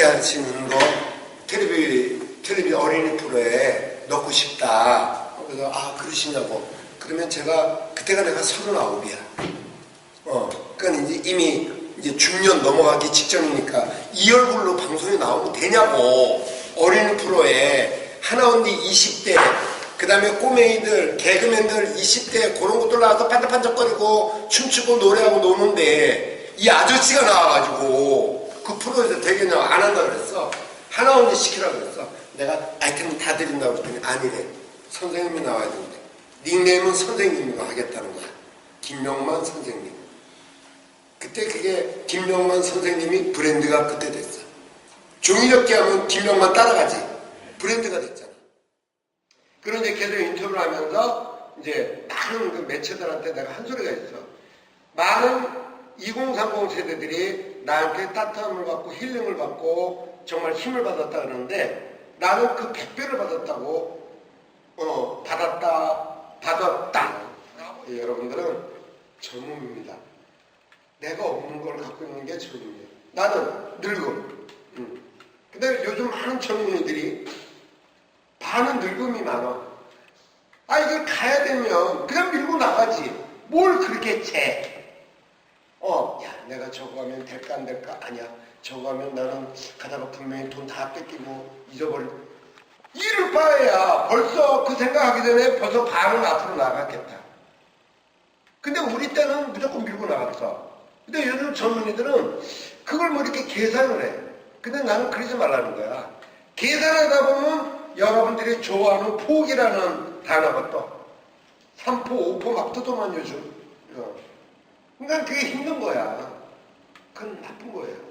가르치는 거 텔레비 텔레비 어린이 프로에 넣고 싶다. 그래서 아 그러시냐고. 그러면 제가 그때가 내가 서른아홉이야. 어, 그러니까 이제 이미 이제 중년 넘어가기 직전이니까 이 얼굴로 방송에 나오면 되냐고 어린이 프로에 하나 언니 20대 그 다음에 꼬맹이들 개그맨들 20대 그런 것들 나와서 반짝반짝거리고 춤추고 노래하고 노는데 이 아저씨가 나와가지고 그 프로에서 되겠냐고 안 한다 그랬어 하나 언니 시키라고 그랬어 내가 아이템 다 드린다고 그랬더니 아니래 선생님이 나와야 된대 닉네임은 선생님으로 하겠다는 거야 김명만 선생님 그때 그게 김명만 선생님이 브랜드가 그때 됐어. 종이접기 하면 김명만 따라가지. 브랜드가 됐잖아. 그런데 계속 인터뷰를 하면서 이제 많은 그 매체들한테 내가 한 소리가 있어. 많은 2030 세대들이 나한테 따뜻함을 받고 힐링을 받고 정말 힘을 받았다 그러는데 나는 그 100배를 받았다고 어, 받았다, 받았다. 예, 여러분들은 젊음입니다. 내가 없는 걸 갖고 있는 게 젊음이에요. 나는 늙음. 음. 근데 요즘 많은 젊은이들이 반은 늙음이 많아. 아, 이걸 가야 되면 그냥 밀고 나가지. 뭘 그렇게 채? 내가 저거 하면 될까 안 될까? 아니야. 저거 하면 나는 가다가 분명히 돈 다 뺏기고 잊어버릴. 이를 바에야 벌써 그 생각하기 전에 벌써 반은 앞으로 나갔겠다. 근데 우리 때는 무조건 밀고 나갔어. 근데 요즘 젊은이들은 그걸 뭐 이렇게 계산을 해. 근데 나는 그러지 말라는 거야. 계산하다 보면 여러분들이 좋아하는 포기라는 단어가 떠. 3포, 5포 막 뜯어만 요즘. 어. 그러니까 그게 힘든 거야. 그건 나쁜 거예요.